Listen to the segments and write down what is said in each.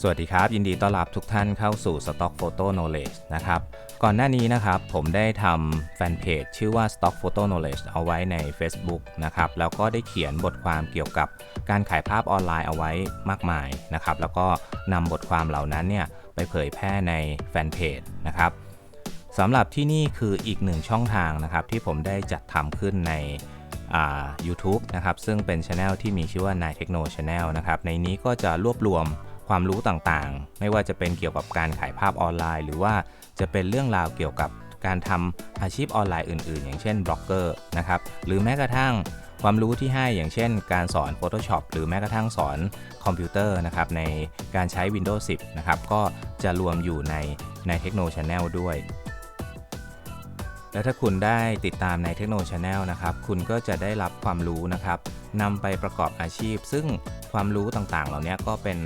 สวัสดีครับ ยินดีต้อนรับทุกท่านเข้าสู่ Stock Photo Knowledge นะครับ ก่อนหน้านี้นะครับ ผมได้ทำแฟนเพจชื่อว่า Stock Photo Knowledge เอาไว้ใน Facebook นะครับ แล้วก็ได้เขียนบทความเกี่ยวกับการขายภาพออนไลน์เอาไว้มากมายนะครับ แล้วก็นำบทความเหล่านั้นเนี่ยไปเผยแพร่ในแฟนเพจนะครับสำหรับที่นี่คืออีกหนึ่งช่องทางนะครับ ที่ผมได้จัดทำขึ้นในอ่า YouTube นะครับ ซึ่งเป็นช anel ที่มีชื่อว่า n i Techno Channel นะครับ ในนี้ก็จะรวบรวม ความรู้ต่างๆ ไม่ว่าจะเป็นเกี่ยวกับการขายภาพออนไลน์ หรือว่าจะเป็นเรื่องราวเกี่ยวกับการทำอาชีพออนไลน์อื่น ๆ อย่างเช่นบล็อกเกอร์นะครับหรือแม้กระทั่งความรู้ที่ให้อย่างเช่น การสอน Photoshop หรือแม้กระทั่งสอนคอมพิวเตอร์นะครับในการใช้ Windows 10 นะครับ ก็จะรวมอยู่ในใน Techno Channel ด้วย และถ้าคุณได้ติดตามในเทคโนโลยีชาแนลนะครับ คุณก็จะได้รับความรู้นะครับนำไปประกอบอาชีพ ซึ่งความรู้ต่างๆ เหล่านี้ก็เป็น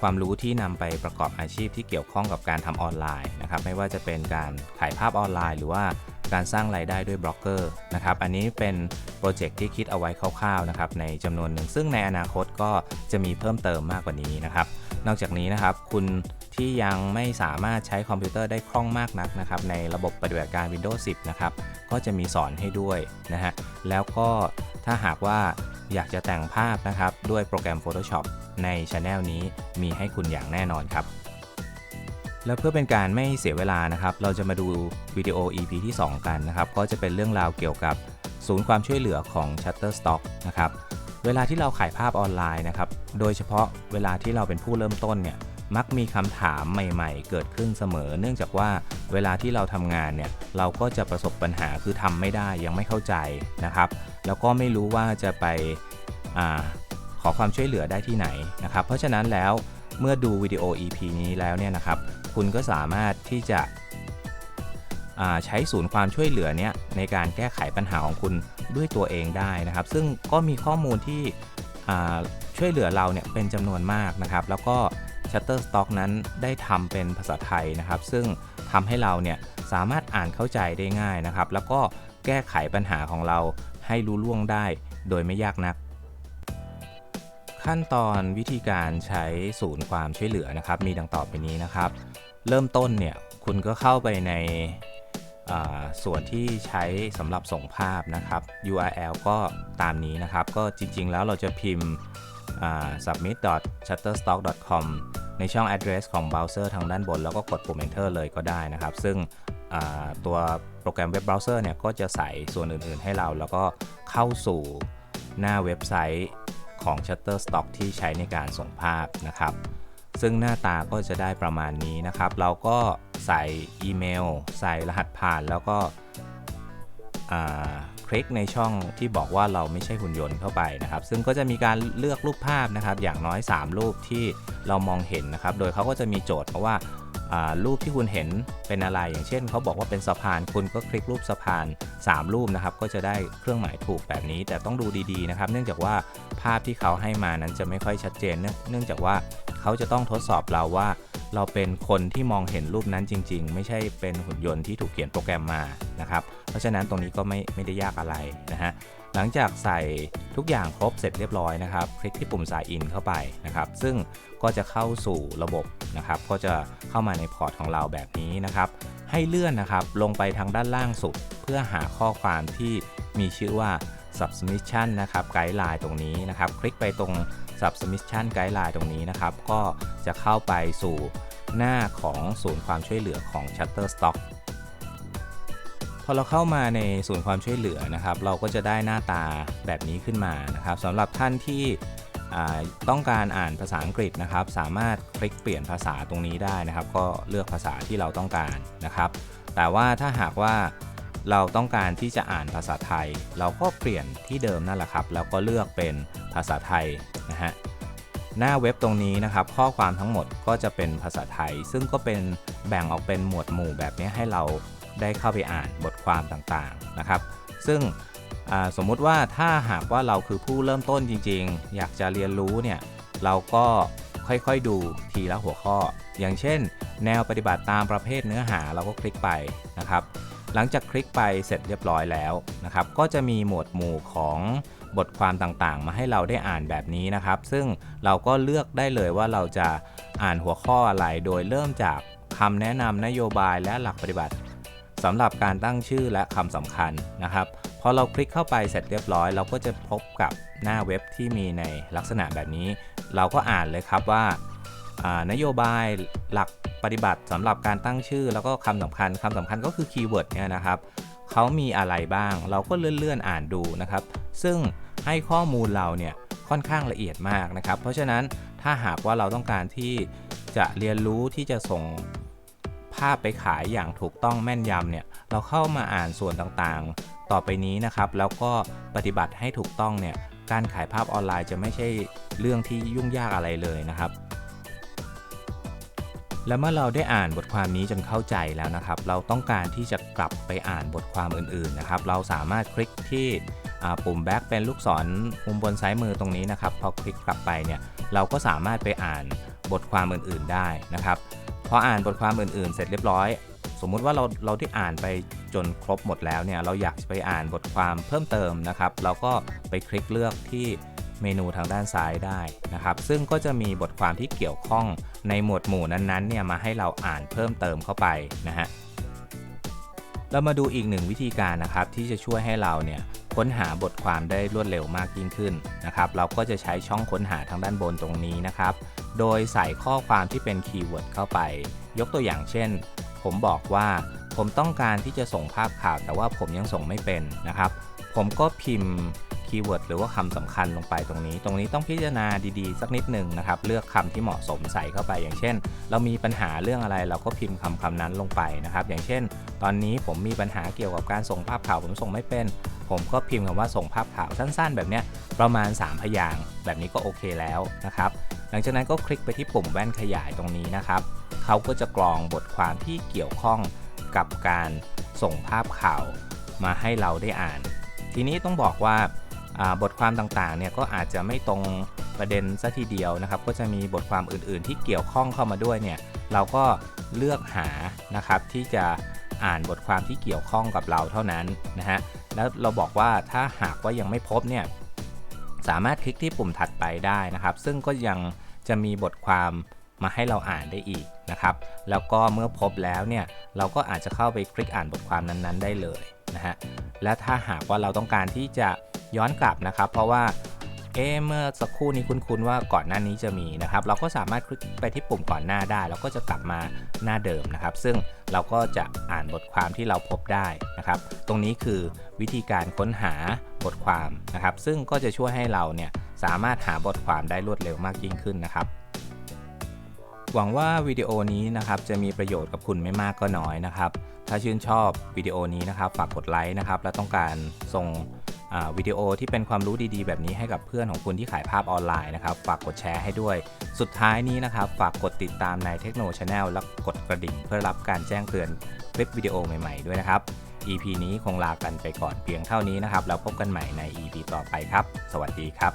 ความรู้ที่นำไปประกอบอาชีพที่เกี่ยวข้องกับการทำออนไลน์นะครับ ไม่ว่าจะเป็นการขายภาพออนไลน์ หรือว่าการสร้างรายได้ด้วยบล็อกเกอร์นะครับ อันนี้เป็นโปรเจกต์ที่คิดเอาไว้คร่าวๆนะครับในจำนวนหนึ่ง ซึ่งในอนาคตก็จะมีเพิ่มเติมมากกว่านี้นะครับ นอกจากนี้นะครับคุณที่ยังไม่สามารถใช้คอมพิวเตอร์ได้คล่องมากนักนะครับในระบบปฏิบัติการ Windows 10 นะครับ ก็จะมีสอนให้ด้วยนะฮะ แล้วก็ถ้าหากว่าอยากจะแต่งภาพนะครับด้วยโปรแกรม Photoshop ในช anel นี้มีให้คุณอย่างแน่นอนครับ แล้วเพื่อเป็นการไม่เสียเวลานะครับ เราจะมาดูวิดีโอ EP ที่ 2 กันนะครับ ก็จะเป็นเรื่องราวเกี่ยวกับศูนย์ความช่วยเหลือของ Shutterstock นะครับเวลาที่เราขายภาพออนไลน์นะครับ โดยเฉพาะเวลาที่เราเป็นผู้เริ่มต้นเนี่ย มักมีคำถามใหม่ๆ เกิดขึ้นเสมอ เนื่องจากว่าเวลาที่เราทำงานเนี่ย เราก็จะประสบปัญหาคือทำไม่ได้ยังไม่เข้าใจนะครับ แล้วก็ไม่รู้ว่าจะไปา ขอความช่วยเหลือได้ที่ไหนนะครับ เพราะฉะนั้นแล้วเมื่อดูวิดีโอ EP นี้แล้วเนี่ยนะครับ คุณก็สามารถที่จะใช้ศูนย์ความช่วยเหลือเนี้ยในการแก้ไขปัญหาของคุณด้วยตัวเองได้นะครับ ซึ่งก็มีข้อมูลที่ช่วยเหลือเราเนี่ยเป็นจำนวนมากนะครับ แล้วก็ Shutterstock นั้นได้ทำเป็นภาษาไทยนะครับ ซึ่งทำให้เราเนี่ยสามารถอ่านเข้าใจได้ง่ายนะครับ แล้วก็แก้ไขปัญหาของเราให้รู้ล่วงได้โดยไม่ยากนัก ขั้นตอนวิธีการใช้ศูนย์ความช่วยเหลือนะครับ มีดังต่อไปนี้นะครับ เริ่มต้นเนี่ยคุณก็เข้าไปในส่วนที่ใช้สำหรับส่งภาพนะครับ URL ก็ตามนี้นะครับ ก็จริงๆแล้วเราจะพิมพ์ submit.shutterstock.com ในช่อง address ของเบราว์เซอร์ทางด้านบน แล้วก็กดปุ่ม enter เลยก็ได้นะครับ ซึ่งตัวโปรแกรมเว็บเบราว์เซอร์เนี่ยก็จะใส่ส่วนอื่นๆให้เรา แล้วก็เข้าสู่หน้าเว็บไซต์ ของ Shutterstock ที่ใช้ในการส่งภาพนะครับ ซึ่งหน้าตาก็จะได้ประมาณนี้นะครับ เราก็ใส่อีเมล ใส่รหัสผ่านแล้วก็คลิกในช่องที่บอกว่าเราไม่ใช่หุ่นยนต์เข้าไปนะครับ ซึ่งก็จะมีการเลือกรูปภาพนะครับ อย่างน้อย 3 รูปที่เรามองเห็นนะครับ โดยเขาก็จะมีโจทย์เพราะว่า รูปที่คุณเห็นเป็นอะไร อย่างเช่นเขาบอกว่าเป็นสะพาน คุณก็คลิกรูปสะพาน 3 รูปนะครับ ก็จะได้เครื่องหมายถูกแบบนี้ แต่ต้องดูดีๆนะครับ เนื่องจากว่าภาพที่เขาให้มานั้นจะไม่ค่อยชัดเจน เนื่องจากว่าเขาจะต้องทดสอบเราว่า เราเป็นคนที่มองเห็นรูปนั้นจริง ๆ ไม่ใช่เป็นหุ่นยนต์ที่ถูกเขียนโปรแกรมมานะครับ เพราะฉะนั้นตรงนี้ก็ไม่ไม่ได้ยากอะไรนะฮะ หลังจากใส่ทุกอย่างครบเสร็จเรียบร้อยนะครับ คลิกที่ปุ่ม sign in เข้าไปนะครับ ซึ่งก็จะเข้าสู่ระบบนะครับ ก็จะเข้ามาในพอร์ตของเราแบบนี้นะครับ ให้เลื่อนนะครับลงไปทางด้านล่างสุด เพื่อหาข้อความที่มีชื่อว่า submission นะครับไกด์ไลน์ตรงนี้นะครับ คลิกไปตรง submission ไกด์ไลน์ตรงนี้นะครับ ก็จะเข้าไปสู่หน้าของศูนย์ความช่วยเหลือของ Shutterstock พอเราเข้ามาในศูนย์ความช่วยเหลือนะครับ เราก็จะได้หน้าตาแบบนี้ขึ้นมานะครับสำหรับท่านที่ต้องการอ่านภาษาอังกฤษนะครับ สามารถคลิกเปลี่ยนภาษาตรงนี้ได้นะครับ ก็เลือกภาษาที่เราต้องการนะครับ แต่ว่าถ้าหากว่าเราต้องการที่จะอ่านภาษาไทย เราก็เปลี่ยนที่เดิมนั่นแหละครับ แล้วก็เลือกเป็นภาษาไทยนะฮะหน้าเว็บตรงนี้นะครับ ข้อความทั้งหมดก็จะเป็นภาษาไทย ซึ่งก็เป็นแบ่งออกเป็นหมวดหมู่แบบนี้ให้เราได้เข้าไปอ่านบท ความต่างๆนะครับ ซึ่งสมมุติว่าถ้าหากว่าเราคือผู้เริ่มต้นจริงๆ อยากจะเรียนรู้เนี่ยเราก็ค่อยๆดูทีละหัวข้อ อย่างเช่น แนวปฏิบัติตามประเภทเนื้อหาเราก็คลิกไปนะครับ หลังจากคลิกไปเสร็จเรียบร้อยแล้วนะครับ ก็จะมีหมวดหมู่ของบทความต่างๆ มาให้เราได้อ่านแบบนี้นะครับ ซึ่งเราก็เลือกได้เลยว่าเราจะอ่านหัวข้ออะไร โดยเริ่มจากคำแนะนำนโยบายและหลักปฏิบัติ สำหรับการตั้งชื่อและคำสำคัญนะครับ พอเราคลิกเข้าไปเสร็จเรียบร้อย เราก็จะพบกับหน้าเว็บที่มีในลักษณะแบบนี้ เราก็อ่านเลยครับว่านโยบายหลักปฏิบัติสำหรับการตั้งชื่อ แล้วก็คำสำคัญคำสำคัญก็คือคีย์เวิร์ดเนี่ยนะครับเขามีอะไรบ้าง เราก็เลื่อนๆอ่านดูนะครับ ซึ่งให้ข้อมูลเราเนี่ยค่อนข้างละเอียดมากนะครับ เพราะฉะนั้นถ้าหากว่าเราต้องการที่จะเรียนรู้ที่จะส่ง ภาพไปขายอย่างถูกต้องแม่นยำเนี่ยเราเข้ามาอ่านส่วนต่างๆ ต่อไปนี้นะครับแล้วก็ปฏิบัติให้ถูกต้องเนี่ยการขายภาพออนไลน์จะไม่ใช่เรื่องที่ยุ่งยากอะไรเลยนะครับ และเมื่อเราได้อ่านบทความนี้จนเข้าใจแล้วนะครับ เราต้องการที่จะกลับไปอ่านบทความอื่นๆนะครับ เราสามารถคลิกที่ปุ่ม back เป็นลูกศรมุมบนซ้ายมือตรงนี้นะครับ พอคลิกกลับไปเนี่ยเราก็สามารถไปอ่านบทความอื่นๆได้นะครับ พออ่านบทความอื่นๆ เสร็จเรียบร้อย สมมุติว่าเราเราได้อ่านไปจนครบหมดแล้วเนี่ยเราอยากไปอ่านบทความเพิ่มเติมนะครับ เราก็ไปคลิกเลือกที่เมนูทางด้านซ้ายได้นะครับ ซึ่งก็จะมีบทความที่เกี่ยวข้องในหมวดหมู่นั้นๆเนี่ยมาให้เราอ่านเพิ่มเติมเข้าไปนะฮะเรามาดูอีกหนึ่งวิธีการนะครับที่จะช่วยให้เราเนี่ย ค้นหาบทความได้รวดเร็วมากยิ่งขึ้นนะครับ เราก็จะใช้ช่องค้นหาทางด้านบนตรงนี้นะครับ โดยใส่ข้อความที่เป็นคีย์เวิร์ดเข้าไป ยกตัวอย่างเช่น ผมบอกว่าผมต้องการที่จะส่งภาพข่าว แต่ว่าผมยังส่งไม่เป็นนะครับ ผมก็พิมพ์ คีย์เวิร์ดหรือว่าคำสำคัญลงไปตรงนี้ ตรงนี้ต้องพิจารณาดีๆ สักนิดหนึ่งนะครับ เลือกคำที่เหมาะสมใส่เข้าไป อย่างเช่น เรามีปัญหาเรื่องอะไรเราก็พิมพ์คำคำนั้นลงไปนะครับ อย่างเช่น ตอนนี้ผมมีปัญหาเกี่ยวกับการส่งภาพข่าวผมส่งไม่เป็น ผมก็พิมพ์คำว่าส่งภาพข่าวสั้น ๆ แบบเนี้ยประมาณ 3 พยางแบบนี้ก็โอเคแล้วนะครับหลังจากนั้นก็คลิกไปที่ปุ่มแว่นขยายตรงนี้นะครับเขาก็จะกรองบทความที่เกี่ยวข้องกับการส่งภาพข่าวมาให้เราได้อ่าน ทีนี้ต้องบอกว่า บทความต่างๆเนี่ยก็อาจจะไม่ตรงประเด็นซะทีเดียวนะครับ ก็จะมีบทความอื่น ๆ ที่เกี่ยวข้องเข้ามาด้วยเนี่ยเราก็เลือกหานะครับที่จะอ่านบทความที่เกี่ยวข้องกับเราเท่านั้นนะฮะแล้วเราบอกว่าถ้าหากว่ายังไม่พบเนี่ยสามารถคลิกที่ปุ่มถัดไปได้นะครับ ซึ่งก็ยังจะมีบทความมาให้เราอ่านได้อีกนะครับ แล้วก็เมื่อพบแล้วเนี่ยเราก็อาจจะเข้าไปคลิกอ่านบทความนั้นๆ ได้เลย นะฮะและถ้าหากว่าเราต้องการที่จะย้อนกลับนะครับ เพราะว่าเอ๊เมื่อสักครู่นี้คุ้นๆว่าก่อนหน้านี้จะมีนะครับ เราก็สามารถคลิกไปที่ปุ่มก่อนหน้าได้ แล้วก็จะกลับมาหน้าเดิมนะครับ ซึ่งเราก็จะอ่านบทความที่เราพบได้นะครับ ตรงนี้คือวิธีการค้นหาบทความนะครับ ซึ่งก็จะช่วยให้เราเนี่ยสามารถหาบทความได้รวดเร็วมากยิ่งขึ้นนะครับ หวังว่าวิดีโอนี้นะครับจะมีประโยชน์กับคุณไม่มากก็น้อยนะครับ ถ้าชื่นชอบวิดีโอนี้นะครับฝากกดไลค์นะครับและต้องการส่งวิดีโอที่เป็นความรู้ดีๆ แบบนี้ให้กับเพื่อนของคุณที่ขายภาพออนไลน์นะครับ ฝากกดแชร์ให้ด้วย สุดท้ายนี้นะครับ ฝากกดติดตามในเทคโนโลยีชแนลและกดกระดิ่งเพื่อรับการแจ้งเตือนคลิปวิดีโอใหม่ๆด้วยนะครับ EP นี้คงลากันไปก่อนเพียงเท่านี้นะครับ แล้วพบกันใหม่ใน EP ต่อไปครับ สวัสดีครับ